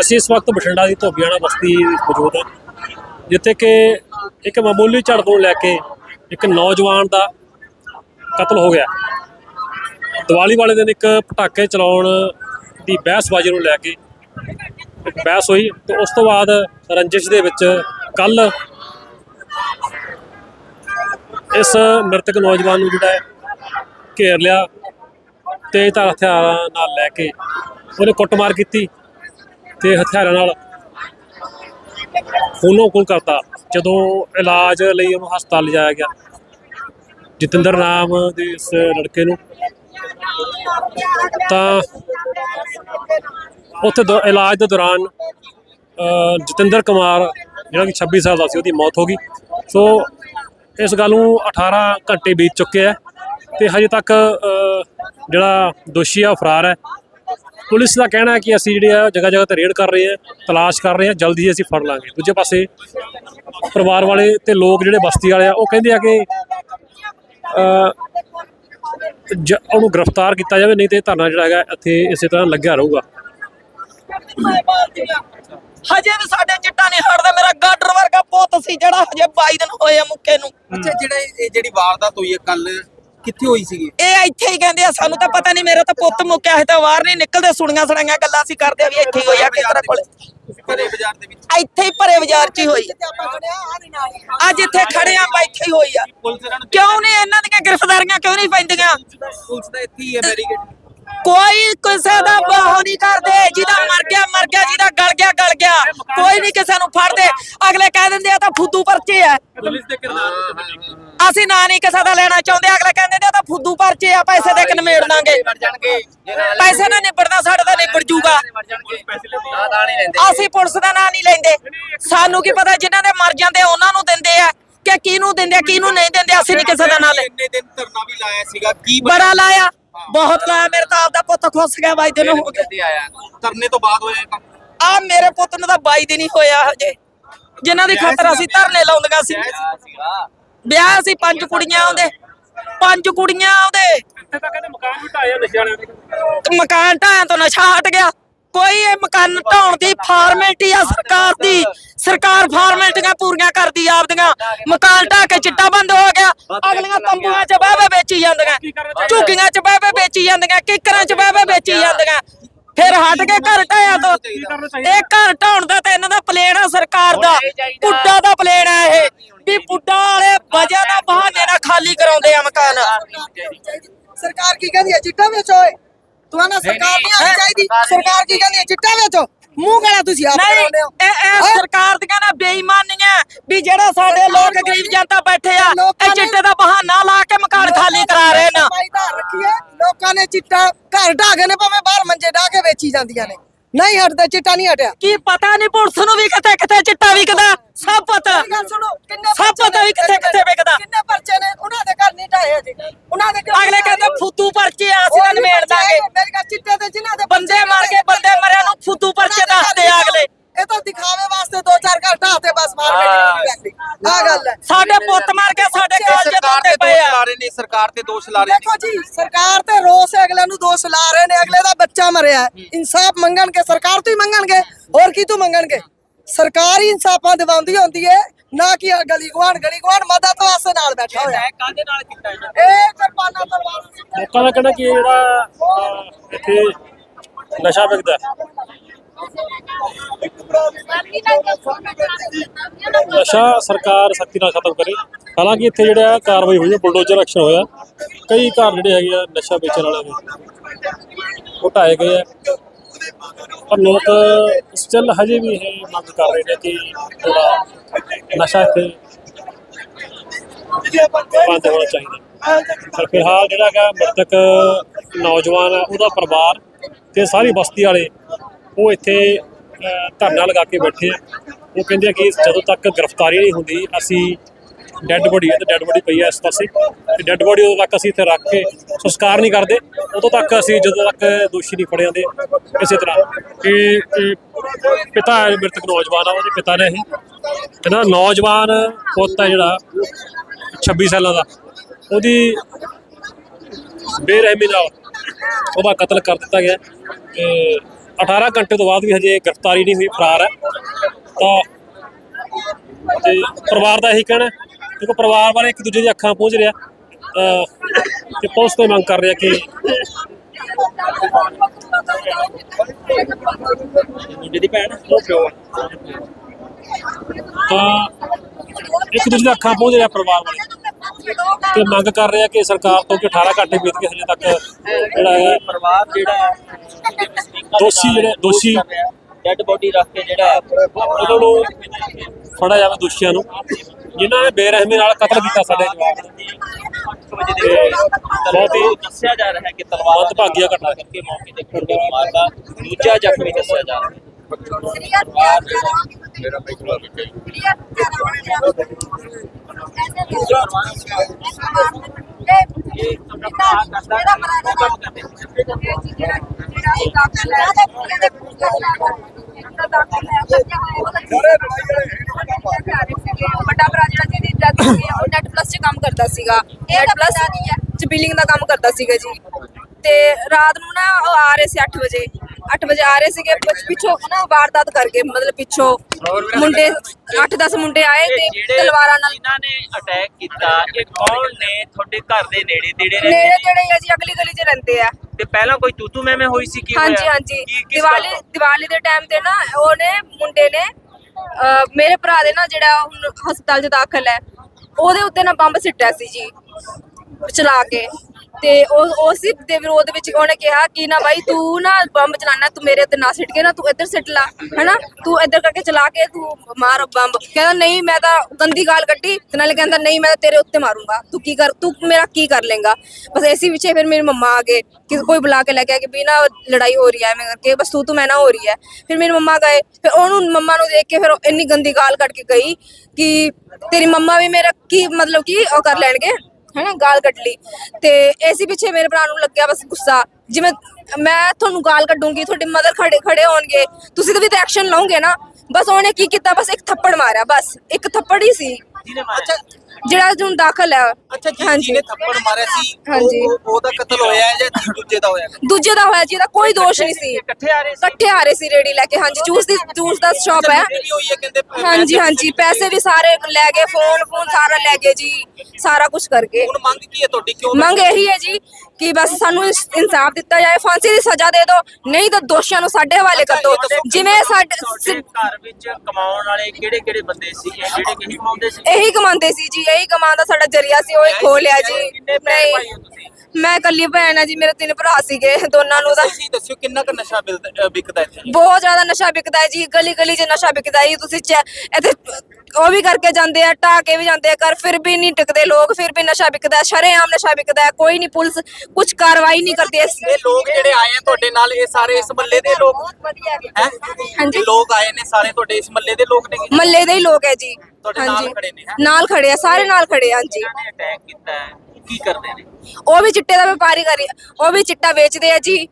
ਅਸੀਂ ਇਸ ਵਕਤ ਬਠਿੰਡਾ ਦੀ ਧੋਬੀਆਣਾ ਬਸਤੀ ਮੌਜੂਦ ਹਾਂ, ਜਿੱਥੇ ਕਿ ਇੱਕ ਮਾਮੂਲੀ ਝੜਪ ਨੂੰ ਲੈ ਕੇ ਇੱਕ ਨੌਜਵਾਨ ਦਾ ਕਤਲ ਹੋ ਗਿਆ। ਦੀਵਾਲੀ ਵਾਲੇ ਦਿਨ ਇੱਕ ਪਟਾਕੇ ਚਲਾਉਣ ਦੀ ਬਹਿਸਬਾਜ਼ੀ ਨੂੰ ਲੈ ਕੇ ਬਹਿਸ ਹੋਈ ਤੇ ਉਸ ਤੋਂ ਬਾਅਦ ਰੰਜਿਸ਼ ਦੇ ਵਿੱਚ ਕੱਲ ਇਸ ਮ੍ਰਿਤਕ ਨੌਜਵਾਨ ਨੂੰ ਜਿਹੜਾ ਹੈ ਘੇਰ ਲਿਆ ਤੇਜ਼ਧਾਰ ਹਥਿਆਰਾਂ ਨਾਲ ਲੈ ਕੇ ਉਹਨੇ ਕੁੱਟਮਾਰ ਕੀਤੀ। ਤੇ ਹਥਿਆਰਾਂ ਨਾਲ ਖੂਨੋ ਖੂਨ ਕਰਤਾ ਜਦੋਂ ਇਲਾਜ ਲਈ ਉਹਨੂੰ ਹਸਪਤਾਲ ਲਿਜਾਇਆ ਗਿਆ। ਜਤਿੰਦਰ ਨਾਮ ਦੇ ਇਸ ਲੜਕੇ ਨੂੰ। ਤਾਂ ਉੱਥੇ ਦੋ- ਇਲਾਜ ਦੇ ਦੌਰਾਨ ਅ, ਜਤਿੰਦਰ ਕੁਮਾਰ ਜਿਹੜਾ ਕਿ 26 ਸਾਲ ਦਾ ਸੀ ਉਹਦੀ ਮੌਤ ਹੋ ਗਈ। ਸੋ ਇਸ ਗੱਲ ਨੂੰ 18 ਘੰਟੇ ਬੀਤ ਚੁੱਕੇ ਆ ਤੇ ਹਜੇ ਤੱਕ ਅ, ਜਿਹੜਾ ਦੋਸ਼ੀ ਆ ਫਰਾਰ ਹੈ। ਪੁਲਿਸ ਦਾ ਕਹਿਣਾ ਹੈ ਕਿ ਅਸੀਂ ਜਿਹੜੇ ਆ ਜਗ੍ਹਾ ਜਗ੍ਹਾ ਤੇ ਰੇਡ ਕਰ ਰਹੇ ਹਾਂ ਤਲਾਸ਼ ਕਰ ਰਹੇ ਹਾਂ ਜਲਦੀ ਅਸੀਂ ਫੜ ਲਾਂਗੇ। ਦੂਜੇ ਪਾਸੇ ਪਰਿਵਾਰ ਵਾਲੇ ਤੇ ਲੋਕ ਜਿਹੜੇ ਬਸਤੀ ਵਾਲੇ ਆ ਉਹ ਕਹਿੰਦੇ ਆ ਕਿ ਉਹਨੂੰ ਗ੍ਰਿਫਤਾਰ ਕੀਤਾ ਜਾਵੇ ਨਹੀਂ ਤੇ ਧਰਨਾ ਜਿਹੜਾ ਹੈਗਾ ਇੱਥੇ ਇਸੇ ਤਰ੍ਹਾਂ ਲੱਗਿਆ ਰਹੂਗਾ। ਹਜੇ ਵੀ ਸਾਡੇ ਚਿੱਟਾ ਨਹੀਂ ਹਟਦਾ ਮੇਰਾ ਗਾਡਰ ਵਰਗਾ ਪੁੱਤ ਸੀ ਜਿਹੜਾ ਹਜੇ 22 ਦਿਨ ਹੋਏ ਆ ਮੁੱਕੇ ਨੂੰ। ਅੱਛਾ ਜਿਹੜਾ ਇਹ ਜਿਹੜੀ ਵਾਰਦਾਤ ਹੋਈ ਹੈ ਕੱਲ ਕਿੱਥੇ ਹੋਈ ਸੀਗੀ? ਇਹ ਇੱਥੇ ਹੀ ਕਹਿੰਦੇ ਆ ਸਾਨੂੰ ਤਾਂ ਪਤਾ ਨਹੀਂ ਮੇਰਾ ਤਾਂ ਪੁੱਤ ਮੁੱਕਿਆ ਹੈ ਤਾਂ ਬਾਹਰ ਨਹੀਂ ਨਿਕਲਦੇ ਸੁਣੀਆਂ ਸੁਣਾਈਆਂ ਗੱਲਾਂ ਅਸੀਂ ਕਰਦੇ ਆ ਵੀ ਇੱਥੇ ਹੀ ਹੋਈ ਆ ਕਿਸ ਤਰ੍ਹਾਂ ਕੋਲੇ। ਭਰੇ ਬਾਜ਼ਾਰ ਦੇ ਵਿੱਚ? ਇੱਥੇ ਹੀ ਭਰੇ ਬਾਜ਼ਾਰ 'ਚ ਹੀ ਹੋਈ। ਅੱਜ ਇੱਥੇ ਖੜੇ ਆ ਆਪਾਂ ਇੱਥੇ ਹੀ ਹੋਈ ਆ। ਪੁਲਿਸ ਇਹਨਾਂ ਨੂੰ ਕਿਉਂ ਨਹੀਂ ਇਹਨਾਂ ਦੀਆਂ ਗ੍ਰਿਫਤਾਰੀਆਂ ਕਿਉਂ ਨਹੀਂ ਪੈਂਦੀਆਂ? ਪੁਲਿਸ ਦਾ ਇੱਥੇ ਹੀ ਹੈ ਬੈਰੀਕੇਡ ਕੋਈ ਕਿਸੇ ਦਾ ਬਾਹ ਨਹੀਂ ਕਰਦੇ ਜਿਹਦਾ ਮਰ ਗਿਆ ਮਰ ਗਿਆ ਜਿਹਦਾ ਗਲ ਗਿਆ ਗਲ ਗਿਆ। ਕੋਈ ਨਹੀਂ ਕਿਸੇ ਨੂੰ ਫੜਦੇ। ਅਗਲੇ ਕਹਿ ਦਿੰਦੇ ਆ ਤਾਂ ਫੁੱਦੂ ਪਰਚੇ ਆ। ਪੁਲਿਸ ਦੇ ਕਿਰਦਾਰ ਅਸੀਂ ਨਾਂ ਨਹੀਂ ਕਿਸੇ ਦਾ ਲੈਣਾ ਚਾਹੁੰਦੇ ਪੈਸੇ ਨਾਲ ਨਿਬੜਨਾ ਸਾਡੇ ਦਾ ਨਿਬੜ ਜੂਗਾ। ਅਸੀਂ ਪੁਲਿਸ ਦਾ ਨਾਂ ਨਹੀਂ ਲੈਂਦੇ। ਸਾਨੂੰ ਕੀ ਪਤਾ ਜਿਨ੍ਹਾਂ ਦੇ ਮਰ ਜਾਂਦੇ ਉਹਨਾਂ ਨੂੰ ਦਿੰਦੇ ਆ ਕਿ ਕਿਹਨੂੰ ਦਿੰਦੇ ਆ ਕਿਹਨੂੰ ਨਹੀਂ ਦਿੰਦੇ ਅਸੀਂ ਨਹੀਂ ਕਿਸੇ ਦਾ ਨਾਂ ਲੈ ਇੰਨੇ ਦਿਨ ਧਰਨਾ ਵੀ ਲਾਇਆ ਸੀਗਾ ਕੀ ਬੜਾ ਲਾਇਆ। ਬਹੁਤ ਲਾਇਆ ਮੇਰੇ ਤਾਂ ਆਪਦਾ ਪੁੱਤ ਖੁੱਸ ਗਿਆ ਬਾਈ ਦਿਨ ਹੋ ਗਏ। ਧਰਨੇ ਤੋਂ ਬਾਅਦ ਹੋਇਆ ਆ ਮੇਰੇ ਪੁੱਤ ਨੂੰ ਤਾਂ 22 ਦਿਨ ਹੀ ਹੋਇਆ ਹਜੇ। ਜਿਨ੍ਹਾਂ ਦੀ ਖਾਤਰ ਅਸੀਂ ਧਰਨੇ ਲਾਉਂਦੀਆਂ ਸੀ। ਵਿਆਹ ਸੀ ਪੰਜ ਕੁੜੀਆਂ ਉਹਦੇ ਪੰਜ ਕੁੜੀਆਂ ਉਹਦੇ ਇੱਥੇ ਤਾਂ ਕਹਿੰਦੇ ਮਕਾਨ ਵੀ ਢਾਇਆ ਨਸ਼ੇ ਵਾਲਿਆਂ ਦੇ ਤੇ ਮਕਾਨ ਢਾਹਿਆਂ ਤੋਂ ਨਸ਼ਾ ਹਟ ਗਿਆ। ਕੋਈ ਇਹ ਮਕਾਨ ਢਾਉਣ ਦੀ ਫਾਰਮੈਲਿਟੀ ਆ ਸਰਕਾਰ ਦੀ। ਸਰਕਾਰ ਫਾਰਮੈਲਿਟੀਆਂ ਪੂਰੀਆਂ ਕਰਦੀ ਆ ਆਪਦੀਆਂ। ਮਕਾਨ ਢਾਹ ਕੇ ਚਿੱਟਾ ਬੰਦ ਹੋ ਗਿਆ। ਅਗਲੀਆਂ ਤੰਬੂਆਂ 'ਚ ਬਹਿ ਬਹਿ ਵੇਚੀ ਜਾਂਦੀਆਂ। ਝੁੱਗੀਆਂ 'ਚ ਬਹਿ ਬਹਿ ਵੇਚੀ ਜਾਂਦੀਆਂ। ਕਿਕਰਾਂ 'ਚ ਬਹਿ ਬਹਿ ਵੇਚੀ ਜਾਂਦੀਆਂ। ਫਿਰ ਹਟ ਕੇ ਘਰ ਢਾਇਆ ਤੋਂ। ਇਹ ਘਰ ਢਾਉਣ ਦਾ ਤਾਂ ਇਹਨਾਂ ਦਾ ਪਲੇਨ ਆ ਸਰਕਾਰ ਦਾ। ਪੁੱਡਾ ਦਾ ਪਲੇਨ ਆ ਇਹ। ਵੀ ਪੁੱਡਾ ਵਾਲੇ ਵਜ੍ਹਾ ਨਾਲ ਬਹਾਨੇ ਨਾਲ ਖਾਲੀ ਕਰਾਉਂਦੇ ਆ ਮਕਾਨ। ਸਰਕਾਰ ਕੀ ਕਹਿੰਦੀ ਹੈ? ਚਿੱਟਾ ਵੇਚੋ ਏ ਤੁਹਾਨੂੰ ਸਰਕਾਰ ਨਹੀਂ। ਆਣੀ ਚਾਹੀਦੀ। ਸਰਕਾਰ ਕੀ ਕਹਿੰਦੀ ਹੈ? ਚਿੱਟਾ ਵੇਚੋ। ਮੂੰਹ ਕਾਲਾ ਤੁਸੀਂ ਆਪ ਕਰਾਉਂਦੇ ਹੋ। ਇਹ ਇਹ ਸਰਕਾਰ ਦੀਆਂ ਨਾ ਬੇਈਮਾਨੀਆਂ ਵੀ ਜਿਹੜਾ ਸਾਡੇ ਲੋਕ ਗਰੀਬ ਜਨਤਾ ਬੈਠੇ ਆ ਇਹ ਚਿੱਟੇ ਦਾ ਬਹਾਨਾ ਲਾ ਕੇ ਮਕਾਨ ਖਾਲੀ ਕਰਾ ਰਹੇ ਨੇ। ਲੋਕਾਂ ਨੇ ਚਿੱਟਾ ਘਰ ਢਾਹ ਗਏ ਨੇ ਭਾਵੇਂ ਬਾਹਰ ਮੰਜੇ ਢਾਹ ਕੇ ਵੇਚੀ ਜਾਂਦੀਆਂ ਨੇ। ਨਹੀਂ ਹਟਦਾ ਚਿੱਟਾ ਨਹੀਂ ਹਟਿਆ। ਕੀ ਪਤਾ ਨਹੀਂ ਪੁਲਿਸ ਨੂੰ ਵੀ ਕਿਤੇ ਕਿਤੇ ਚਿੱਟਾ ਵਿਕਦਾ? ਸਭ ਪਤਾ। ਮੇਰੀ ਗੱਲ ਸੁਣੋ ਕਿੰਨੇ ਸਭ ਪਰਚੇ ਪਤਾ ਵੀ ਨੇ, ਕਿੱਥੇ ਕਿੱਥੇ ਵਿਕਦਾ। ਕਿੰਨੇ ਪਰਚੇ ਨੇ ਉਹਨਾਂ ਦੇ ਘਰ ਨਹੀਂ ਢਾਏ ਅਜੇ ਉਹਨਾਂ ਦੇ ਘਰ ਅਗਲੇ ਕਹਿੰਦੇ ਫੁੱਦੂ ਪਰਚੇ ਆ ਅਸੀਂ ਤਾਂ ਨਿਮੇੜ ਦਾਂਗੇ। ਮੇਰੀ ਗੱਲ ਚਿੱਟੇ ਤੇ ਜਿਨ੍ਹਾਂ ਦੇ ਬੰਦੇ ਮਾਰ ਕੇ ਬੰਦੇ ਮਰਿਆ ਨੂੰ ਫੁੱਦੂ ਪਰਚੇ ਦੱਸਦੇ ਆ ਅਗਲੇ। ਇਹ ਤਾਂ ਦਿਖਾਵੇ ਵਾਸਤੇ ਦੋ ਚਾਰ ਘਰ ਢਾਹ ਤੇ ਬਸ ਮਾਰ ਲੱਗਦੀ ਆ ਗੱਲ ਹੈ। ਸਾਡੇ ਪੁੱਤ ਮਾਰ ਕੇ ਸਾਡੇ ਨੇ ਸਰਕਾਰ ਤੇ ਦੋਸ਼ ਲਾ ਰਹੇ ਦੇਖੋ ਜੀ ਸਰਕਾਰ ਤੇ ਰੋਸ ਹੈ ਅਗਲੇ ਨੂੰ ਦੋਸ਼ ਲਾ ਰਹੇ ਨੇ ਅਗਲੇ ਦਾ ਬੱਚਾ ਮਰਿਆ ਹੈ। ਇਨਸਾਫ ਮੰਗਣਗੇ ਸਰਕਾਰ ਤੋਂ ਹੀ ਮੰਗਣਗੇ ਹੋਰ ਕੀ ਤੋਂ ਮੰਗਣਗੇ ਸਰਕਾਰ ਹੀ ਇਨਸਾਫਾਂ ਦਿਵਾਉਂਦੀ ਹੁੰਦੀ ਹੈ ਨਾ ਕਿ ਗਲੀ ਗੁਆਂਢ ਗਲੀ ਗੁਆਂਢ ਮਦਦ ਵਾਸਤੇ ਨਾਲ ਬੈਠਾ ਹੋਇਆ ਹੈ। ਕਾਹਦੇ ਨਾਲ ਕੀਤਾ ਇਹ ਕਿਰਪਾਨਾਂ ਤਲਵਾਰਾਂ ਲੋਕਾਂ ਦਾ ਕਹਿਣਾ ਕਿ ਜਿਹੜਾ ਇੱਥੇ ਨਸ਼ਾ ਵਿਕਦਾ ਹੈ। ਨਸ਼ਾ ਸਰਕਾਰ ਸਖਤੀ ਨਾਲ ਖਤਮ ਕਰੇ। ਹਾਲਾਂਕਿ ਇੱਥੇ ਜਿਹੜਾ ਕਾਰਵਾਈ ਹੋਈ ਹੈ ਬੁਲਡੋਜ਼ਰ ਐਕਸ਼ਨ ਹੋਇਆ। ਕਈ ਘਰ ਜਿਹੜੇ ਹੈਗੇ ਆ ਨਸ਼ਾ ਵੇਚਣ ਵਾਲੇ ਨੇ, ਉਹ ਢਾਏ ਗਏ ਆ। ਪਰ ਲੋਕ ਸਟਿਲ ਹਜੇ ਵੀ ਇਹ ਮੰਗ ਕਰ ਰਹੇ ਨੇ ਕਿ ਜਿਹੜਾ ਨਸ਼ਾ ਇੱਥੇ ਬੰਦ ਹੋਣਾ ਚਾਹੀਦਾ। ਪਰ ਫਿਲਹਾਲ ਜਿਹੜਾ ਹੈਗਾ ਮ੍ਰਿਤਕ ਨੌਜਵਾਨ ਆ, ਉਹਦਾ ਪਰਿਵਾਰ ਤੇ ਸਾਰੀ ਬਸਤੀ ਵਾਲੇ ਉਹ ਇੱਥੇ ਧਰਨਾ ਲਗਾ ਕੇ ਬੈਠੇ ਆ। ਉਹ ਕਹਿੰਦੇ ਆ ਕਿ ਜਦੋਂ ਤੱਕ ਗ੍ਰਿਫਤਾਰੀ ਨਹੀਂ ਹੁੰਦੀ, ਅਸੀਂ ਡੈੱਡ ਬੋਡੀ ਹੈ ਤੇ ਡੈੱਡ ਬੋਡੀ ਪਈ ਹੈ ਇਸ ਪਾਸੇ। ਤੇ ਡੈੱਡ ਬੋਡੀ ਉਦੋਂ ਤੱਕ ਅਸੀਂ ਇੱਥੇ ਰੱਖ ਕੇ ਸੰਸਕਾਰ ਨਹੀਂ ਕਰਦੇ। ਉਦੋਂ ਤੱਕ ਅਸੀਂ ਜਦੋਂ ਤੱਕ ਦੋਸ਼ੀ ਨਹੀਂ ਫੜੇ ਜਾਂਦੇ, ਇਸੇ ਤਰ੍ਹਾਂ। ਕਿ ਪਿਤਾ ਹੈ ਮ੍ਰਿਤਕ ਨੌਜਵਾਨ ਆ, ਉਹਦੇ ਪਿਤਾ ਨੇ ਇਹ। ਤੇ ਨੌਜਵਾਨ ਪੁੱਤ ਹੈ ਜਿਹੜਾ 26 ਸਾਲਾਂ ਦਾ। ਉਹਦੀ ਬੇਰਹਿਮੀ ਨਾਲ ਉਹਦਾ ਕਤਲ ਕਰ ਦਿੱਤਾ ਗਿਆ। ਤੇ 18 ਘੰਟੇ ਤੋਂ ਬਾਅਦ ਵੀ ਹਜੇ ਗ੍ਰਿਫਤਾਰੀ ਨਹੀਂ ਹੋਈ, ਫਰਾਰ ਹੈ। ਤਾਂ ਤੇ ਪਰਿਵਾਰ ਦਾ ਇਹੀ ਕਹਿਣਾ ਦੇਖੋ ਪਰਿਵਾਰ ਬਾਰੇ ਇੱਕ ਦੂਜੇ ਦੀ ਅੱਖਾਂ ਪਹੁੰਚ ਰਿਹਾ। ਤਾਂ ਪੁਲਿਸ ਤੋਂ ਮੰਗ ਕਰ ਰਿਹਾ ਕਿ ਮੁੰਡੇ ਦੀ ਭੈਣ ਉਹ ਪਿਓ ਤਾਂ ਇੱਕ ਦੂਜੇ ਦੀ ਅੱਖਾਂ ਪਹੁੰਚ ਰਿਹਾ ਪਰਿਵਾਰ ਵਾਲੇ। ਤੇ ਮੰਗ ਕਰ ਰਿਹਾ ਕਿ ਸਰਕਾਰ ਤੋਂ ਕਿ 18 ਘੰਟੇ ਬੀਤ ਕੇ ਹਜੇ ਤੱਕ ਜਿਹੜਾ ਹੈ। ਪਰਿਵਾਰ ਜਿਹੜਾ ਦੋਸ਼ੀ ਜਿਹੜੇ ਦੋਸ਼ੀ ਡੈੱਡ ਬੋਡੀ ਰੱਖ ਕੇ ਜਿਹੜਾ ਹੈ ਉਹਨਾਂ ਨੂੰ ਫੜਾ ਜਾਵੇ ਦੋਸ਼ੀਆਂ ਨੂੰ ਜਿਨ੍ਹਾਂ ਨੇ ਬੇਰਹਿਮੀ ਨਾਲ ਕਤਲ ਕੀਤਾ ਸਾਡੇ ਜਵਾਨ ਦਾ ਬਹੁਤ ਹੀ ਦੱਸਿਆ ਜਾ ਰਿਹਾ ਹੈ ਕਿ ਤਲਵਾਰ ਮੰਦਭਾਗੀਆ ਘਟਨਾ ਹੈ। ਕਰਕੇ ਮੌਕੇ ਤੇ ਖੁਰਦੇ ਮਾਰਦਾ ਦੂਜਾ ਜ਼ਖਮੀ ਦੱਸਿਆ ਜਾ ਰਿਹਾ ਹੈ ਵੱਡਾ ਭਰਾ ਜਿਹੜਾ ਜਿਹਦੀ ਡੈਥ ਹੋ ਆ, ਉਹ ਨੈਟ ਪਲੱਸ 'ਚ ਕੰਮ ਕਰਦਾ ਸੀਗਾ ਨੈਟ ਪਲੱਸ 'ਚ ਬਿਲਿੰਗ ਦਾ ਕੰਮ ਕਰਦਾ ਸੀਗਾ ਜੀ ਤੇ ਰਾਤ ਨੂੰ ਨਾ ਉਹ ਆ ਰਹੇ ਸੀ 8 ਵਜੇ 8 ਵਜੇ ਆ ਰਹੇ ਸੀਗੇ ਪਿੱਛ- ਪਿੱਛੋਂ ਨਾ ਵਾਰਦਾਤ ਕਰਕੇ ਮਤਲਬ ਪਿੱਛੋਂ ਮੁੰਡੇ 8-10 ਮੁੰਡੇ ਆਏ ਤੇ ਤਲਵਾਰਾਂ ਨਾਲ ਜਿਨ੍ਹਾਂ ਨੇ ਅਟੈਕ ਕੀਤਾ ਇਹ ਕੌਣ ਨੇ ਤੁਹਾਡੇ ਘਰ ਦੇ ਨੇੜੇ ਤੇੜੇ ਰਹਿੰਦੇ ਨੇੜੇ ਨੇ ਤੇੜੇ ਹੀ ਆ ਜੀ ਅਗਲੀ ਗਲੀ 'ਚ ਰਹਿੰਦੇ ਆ। ਤੇ ਪਹਿਲਾਂ ਕੋਈ ਤੂਤੂ ਮੈਮੇ ਹੋਈ ਸੀ ਕੀ ਹਾਂਜੀ ਹੋਇਆ? ਹਾਂਜੀ ਕੀ- ਕਿਸ ਗੱਲ ਦੀਵਾਲੀ ਤੋਂ? ਦੀਵਾਲੀ ਦੇ ਟਾਈਮ ਤੇ ਨਾ ਉਹਨੇ ਮੁੰਡੇ ਨੇ ਅਹ, ਮੇਰੇ ਭਰਾ ਦੇ ਨਾ ਜਿਹੜਾ ਹੁਣ ਹਸਪਤਾਲ 'ਚ ਦਾਖਲ ਹੈ ਉਹਦੇ ਉੱਤੇ ਨਾ ਬੰਬ ਸਿੱਟਿਆ ਸੀ ਜੀ ਚਲਾ ਕੇ ਤੇ ਉਹ ਉਸ ਦੇ ਵਿਰੋਧ ਵਿੱਚ ਉਹਨੇ ਕਿਹਾ ਕਿ ਨਾ ਬਾਈ ਤੂੰ ਨਾ ਬੰਬ ਚਲਾਣਾ ਤੂੰ ਮੇਰੇ ਉੱਤੇ ਨਾ ਸਿੱਟ ਕੇ ਨਾ ਤੂੰ ਇੱਧਰ ਸਿੱਟ ਲਾ, ਹੈਨਾ? ਤੂੰ ਇੱਧਰ ਕਰਕੇ ਚਲਾ ਕੇ ਤੂੰ ਮਾਰ ਬੰਬ। ਕਹਿੰਦਾ, ਨਹੀਂ, ਮੈਂ ਤਾਂ ਗੰਦੀ ਗਾਲ ਕੱਢੀ। ਤੇ ਨਾਲੇ ਕਹਿੰਦਾ, ਨਹੀਂ, ਮੈਂ ਤੇਰੇ ਉੱਤੇ ਮਾਰੂੰਗਾ। ਤੂੰ ਕੀ ਕਰ, ਤੂੰ ਮੇਰਾ ਕੀ ਕਰ ਲੇਗਾ ਬਸ ਇਸੇ ਪਿੱਛੇ ਫਿਰ ਮੇਰੀ ਮੰਮਾ ਆ ਗਏ। ਕਿ ਕੋਈ ਬੁਲਾ ਕੇ ਲੈ ਕੇ ਆ ਕਿ ਵੀ ਨਾ ਲੜਾਈ ਹੋ ਰਹੀ ਹੈ ਮੈਂ ਕਰਕੇ, ਬਸ ਤੂੰ ਤੂੰ ਮੈਂ ਨਾ ਹੋ ਰਹੀ ਹੈ। ਫਿਰ ਮੇਰੀ ਮੰਮਾ ਗਏ। ਫਿਰ ਉਹਨੂੰ ਮੰਮਾ ਨੂੰ ਦੇਖ ਕੇ ਫਿਰ ਉਹ ਇੰਨੀ ਗੰਦੀ ਗਾਲ ਕੱਢ ਕੇ ਗਈ ਕਿ ਤੇਰੀ ਮੰਮਾ ਵੀ ਮੇਰਾ ਕੀ ਮਤਲਬ ਕਿ ਉਹ ਕਰ ਲੈਣਗੇ? ਹੈਨਾ ਗਾਲ ਕੱਢ ਲਈ। ਤੇ ਇਸੇ ਪਿੱਛੇ ਮੇਰੇ ਭਰਾ ਨੂੰ ਲੱਗਿਆ ਬਸ ਗੁੱਸਾ। ਜਿਵੇਂ ਮੈਂ ਤੁਹਾਨੂੰ ਗਾਲ ਕੱਢੂੰਗੀ ਤੁਹਾਡੇ ਮਦਰ ਖੜੇ ਖੜੇ ਹੋਣਗੇ ਤੁਸੀਂ ਤਾਂ ਵੀ ਤਾਂ ਐਕਸ਼ਨ ਲਓਗੇ ਨਾ। ਬਸ ਉਹਨੇ ਕੀ ਕੀਤਾ ਬਸ ਇੱਕ ਥੱਪੜ ਮਾਰਿਆ ਬਸ। ਇੱਕ ਥੱਪੜ ਹੀ ਸੀ। ਅੱਛਾ ਜਿਹੜਾ ਹੁਣ ਦਾਖਲ ਹੈ ਅੱਛਾ। ਜਿਹਨੇ ਥੱਪੜ ਮਾਰਿਆ ਸੀ ਹਾਂਜੀ। ਉਹ- ਉਹਦਾ ਕਤਲ ਹੋਇਆ ਹੈ ਜਾਂ ਦੂਜੇ ਦਾ ਹੋਇਆ? ਦੂਜੇ ਦਾ ਹੋਇਆ ਜਿਹਦਾ ਕੋਈ ਦੋਸ਼ ਨਹੀਂ ਸੀ। ਇਕੱਠੇ ਆ ਰਹੇ ਸੀ? ਇਕੱਠੇ ਆ ਰਹੇ ਸੀ ਰੇੜੀ ਲੈ ਕੇ ਹਾਂਜੀ। ਜੂਸ ਦੀ ਜੂਸ ਦਾ ਸ਼ਾਪ ਹੈ ਹਾਂਜੀ ਹਾਂਜੀ। ਪੈਸੇ ਵੀ ਸਾਰੇ ਲੈ ਗਏ ਫੋਨ ਫੋਨ ਸਾਰਾ ਲੈ ਗਏ ਜੀ। ਸਾਰਾ ਕੁਝ ਕਰਕੇ। ਹੁਣ ਮੰਗ ਕੀ ਹੈ ਤੁਹਾਡੀ? ਕਿਉਂ ਮੰਗ ਇਹੀ ਹੈ ਜੀ ਕਿ ਬਸ ਸਾਨੂੰ ਇਨਸਾਫ ਦਿੱਤਾ ਜਾਏ। ਫਾਂਸੀ ਦੀ ਸਜ਼ਾ ਦੇ ਦਿਓ ਨਹੀਂ ਤਾਂ ਦੋਸ਼ੀਆਂ ਨੂੰ ਸਾਡੇ ਹਵਾਲੇ ਕਰ ਦਿਓ। ਜਿਵੇਂ ਸਾਡੇ ਘਰ ਵਿੱਚ ਕਮਾਉਣ ਵਾਲੇ ਕਿਹੜੇ ਕਿਹੜੇ ਬੰਦੇ ਸੀ? ਇਹ ਜਿਹੜੇ ਕਿ ਕਮਾਉਂਦੇ ਸੀ? ਇਹੀ ਕਮਾਉਂਦੇ ਸੀ ਜੀ ਇਹੀ ਕਮਾਉਣ ਦਾ ਸਾਡਾ ਜਰੀਆ ਸੀ ਉਹ ਹੀ ਖੋਲਿਆ ਜੀ। ਕਿੰਨੇ ਭੈਣ ਭਾਈ ਹੋ ਤੁਸੀਂ? ਮੈਂ ਇਕੱਲੀ ਭੈਣ ਆ ਜੀ ਮੇਰੇ ਤਿੰਨ ਭਰਾ ਸੀਗੇ ਦੋਨਾਂ ਨੂੰ ਦਾ ਤੁਸੀਂ ਦੱਸਿਓ ਕਿੰਨਾ ਕੁ ਨਸ਼ਾ ਮਿਲਦਾ- ਅ, ਵਿਕਦਾ ਇੱਥੇ ਬਹੁਤ ਜ਼ਿਆਦਾ ਨਸ਼ਾ ਵਿਕਦਾ ਹੈ ਜੀ ਗਲੀ ਗਲੀ 'ਚ ਨਸ਼ਾ ਵਿਕਦਾ ਹੈ ਜੀ ਤੁਸੀਂ ਚੈ- ਇੱਥੇ ਉਹ ਵੀ ਕਰਕੇ ਜਾਂਦੇ ਆ ਢਾਹ ਕੇ ਵੀ ਜਾਂਦੇ ਆ ਕਰ ਫਿਰ ਵੀ ਨਹੀਂ ਟਿਕਦੇ ਲੋਕ ਫਿਰ ਵੀ ਨਸ਼ਾ ਵਿਕਦਾ ਹੈ ਸ਼ਰੇਆਮ ਨਸ਼ਾ ਵਿਕਦਾ ਹੈ ਕੋਈ ਨਹੀਂ ਪੁਲਿਸ ਕੁਝ ਕਾਰਵਾਈ ਨਹੀਂ ਕਰਦੀ ਇਸ ਇਹ ਲੋਕ ਜਿਹੜੇ ਆਏ ਆ ਤੁਹਾਡੇ ਨਾਲ ਇਹ ਸਾਰੇ ਇਸ ਮੱਲੇ ਦੇ ਲੋਕ ਹੈ? ਹਾਂਜੀ। ਲੋਕ ਆਏ ਨੇ ਸਾਰੇ ਤੁਹਾਡੇ ਇਸ ਮੱਲੇ ਦੇ ਲੋਕ ਨੇ ਮੱਲੇ ਦੇ ਹੀ ਲੋਕ ਹੈ ਜੀ ਤੁਹਾਡੇ ਨਾਲ ਖੜੇ ਨੇ, ਹੈਂ? ਨਾਲ ਖੜੇ ਆ ਸਾਰੇ ਨਾਲ ਖੜੇ ਆ ਹਾਂਜੀ। ਨੇ ਅਟੈਕ ਕੀਤਾ ਹੈ। ਕੀ ਕਰਦੇ ਨੇ? ਉਹ ਵੀ ਚਿੱਟੇ ਦਾ ਵਪਾਰੀ ਕਰੀ ਉਹ ਵੀ ਚਿੱਟਾ ਵੇਚਦੇ ਆ ਜੀ।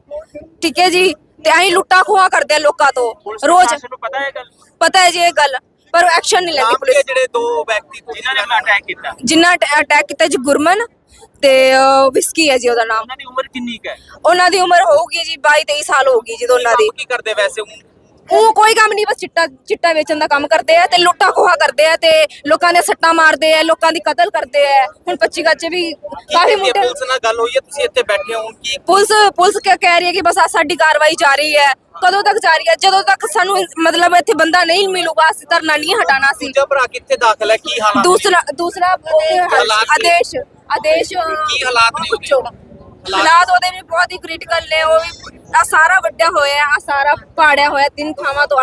ਠੀਕ ਹੈ ਜੀ? ਤੇ ਅਸੀਂ ਲੁੱਟਾ ਖੋਆ ਕਰਦੇ ਆ ਲੋਕਾਂ ਤੋਂ। ਰੋਜ਼ ਪ੍ਰਸ਼ਾਸਨ ਨੂੰ ਪਤਾ ਹੈ ਗੱਲ? ਪਤਾ ਹੈ ਜੀ ਇਹ ਗੱਲ। ਪਰ ਐਕਸ਼ਨ ਨਹੀਂ ਲੈਂਦੀ ਪੁਲਿਸ। ਜਿਹੜੇ ਦੋ ਵਿਅਕਤੀ ਜਿਨ੍ਹਾਂ ਨੇ ਅਟੈਕ ਕੀਤਾ? ਜਿੰਨਾ ਅਟੈਕ ਕੀਤਾ ਜੀ ਗੁਰਮਨ ਤੇ ਅਹ, ਵਿਸਕੀ ਹੈ ਜੀ ਉਹਦਾ ਨਾਮ। ਉਹਨਾਂ ਦੀ ਉਮਰ ਕਿੰਨੀ ਕੁ ਹੈ? ਉਹਨਾਂ ਦੀ ਉਮਰ ਹੋਊਗੀ ਜੀ 22 23 ਸਾਲ ਹੋਊਗੀ ਜੀ ਦੋਨਾਂ ਦੀ ਕੰਮ ਕੀ ਕਰਦੇ ਵੈਸੇ ਹੁਣ? ਉਹ ਕੋਈ ਕੰਮ ਨਹੀਂ ਬਸ ਚਿੱਟਾ ਚਿੱਟਾ ਵੇਚਣ ਦਾ ਕੰਮ ਕਰਦੇ ਆ ਤੇ ਲੁੱਟਾ ਖੋਹਾ ਕਰਦੇ ਆ ਤੇ ਲੋਕਾਂ ਦੇ ਸੱਟਾਂ ਮਾਰਦੇ ਆ ਲੋਕਾਂ ਦੀ ਕਤਲ ਕਰਦੇ ਆ ਹੁਣ 25 ਗੱਜੇ ਵੀ ਕਾਫੀ? ਮੁੰਡੇ ਪੁਲਿਸ ਨਾਲ ਗੱਲ ਹੋਈ ਹੈ ਤੁਸੀਂ ਇੱਥੇ ਬੈਠੇ ਹੋ ਹੁਣ ਕੀ ਪੁਲਿਸ ਪੁਲਿਸ ਕਹਿ ਰਹੀ ਹੈ ਕਿ ਬਸ ਆਹ ਸਾਡੀ ਕਾਰਵਾਈ ਜਾਰੀ ਹੈ ਕਦੋਂ ਤੱਕ ਜਾਰੀ ਹੈ ਜਦੋਂ ਤੱਕ ਸਾਨੂੰ ਮਤਲਬ ਇੱਥੇ ਬੰਦਾ ਨਹੀਂ ਮਿਲੂਗਾ ਅਸੀਂ ਧਰਨਾ ਨਹੀਂ ਹਟਾਣਾ ਸੀ ਦੂਜਾ ਭਰਾ ਕਿੱਥੇ ਦਾਖਲ ਹੈ ਕੀ ਹਾਲਾਤ ਨੇ? ਦੂਸਰਾ ਦੂਸਰਾ ਉਹ ਹਾਲਾਤ ਕੀ? ਆਦੇਸ਼ ਆਦੇਸ਼ ਕੀ ਹਾਲਾਤ ਨੇ ਉਹਦੇ? ਪੁੱਛੋ। ਹਾਲਾਤ ਉਹਦੇ ਵੀ ਬਹੁਤ ਹੀ ਕ੍ਰਿਟੀਕਲ ਨੇ, ਉਹ ਵੀ ਆ ਸਾਰਾ ਵੱਡਿਆ ਹੋਇਆ ਆ ਸਾਰਾ ਪਾੜਿਆ ਹੋਇਆ, ਤਿੰਨ ਥਾਵਾਂ ਤੋਂ